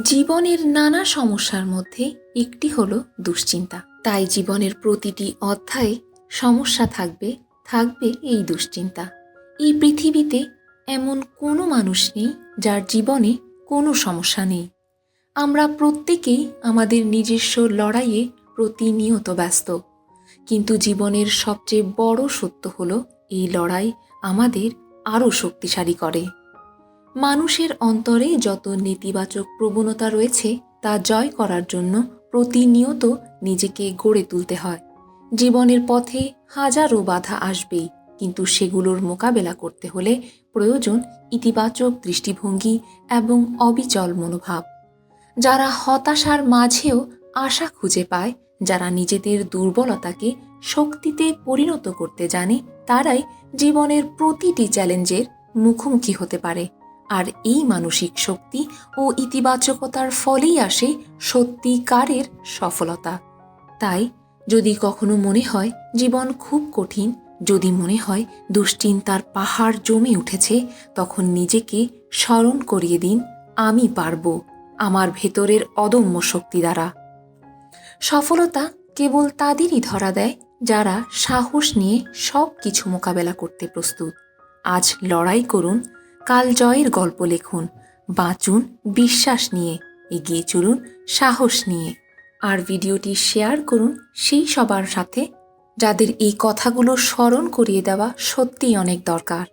জীবনের নানা সমস্যার মধ্যে একটি হলো দুশ্চিন্তা। তাই জীবনের প্রতিটি অধ্যায়ে সমস্যা থাকবে থাকবে এই দুশ্চিন্তা। এই পৃথিবীতে এমন কোনো মানুষ নেই যার জীবনে কোনো সমস্যা নেই। আমরা প্রত্যেকেই আমাদের নিজস্ব লড়াইয়ে প্রতিনিয়ত ব্যস্ত। কিন্তু জীবনের সবচেয়ে বড় সত্য হলো এই লড়াই আমাদের আরও শক্তিশালী করে। মানুষের অন্তরে যত নেতিবাচক প্রবণতা রয়েছে, তা জয় করার জন্য প্রতিনিয়ত নিজেকে গড়ে তুলতে হয়। জীবনের পথে হাজারো বাধা আসবেই, কিন্তু সেগুলোর মোকাবেলা করতে হলে প্রয়োজন ইতিবাচক দৃষ্টিভঙ্গি এবং অবিচল মনোভাব। যারা হতাশার মাঝেও আশা খুঁজে পায়, যারা নিজেদের দুর্বলতাকে শক্তিতে পরিণত করতে জানে, তারাই জীবনের প্রতিটি চ্যালেঞ্জের মুখোমুখি হতে পারে। আর এই মানসিক শক্তি ও ইতিবাচকতার ফলেই আসে সত্যিকারের সফলতা। তাই যদি কখনো মনে হয় জীবন খুব কঠিন, যদি মনে হয় দুশ্চিন্তার পাহাড় জমে উঠেছে, তখন নিজেকে স্মরণ করিয়ে দিন, আমি পারব আমার ভেতরের অদম্য শক্তি দ্বারা। সফলতা কেবল তাদেরই ধরা দেয় যারা সাহস নিয়ে সব কিছু মোকাবেলা করতে প্রস্তুত। আজ লড়াই করুন কাল জয়ের গল্প লিখুন, বাঁচুন, বিশ্বাস নিয়ে, এগিয়ে চলুন, সাহস নিয়ে। আর ভিডিওটি শেয়ার করুন সেই সবার সাথে, যাদের এই কথাগুলো স্মরণ করিয়ে দেওয়া সত্যিই অনেক দরকার।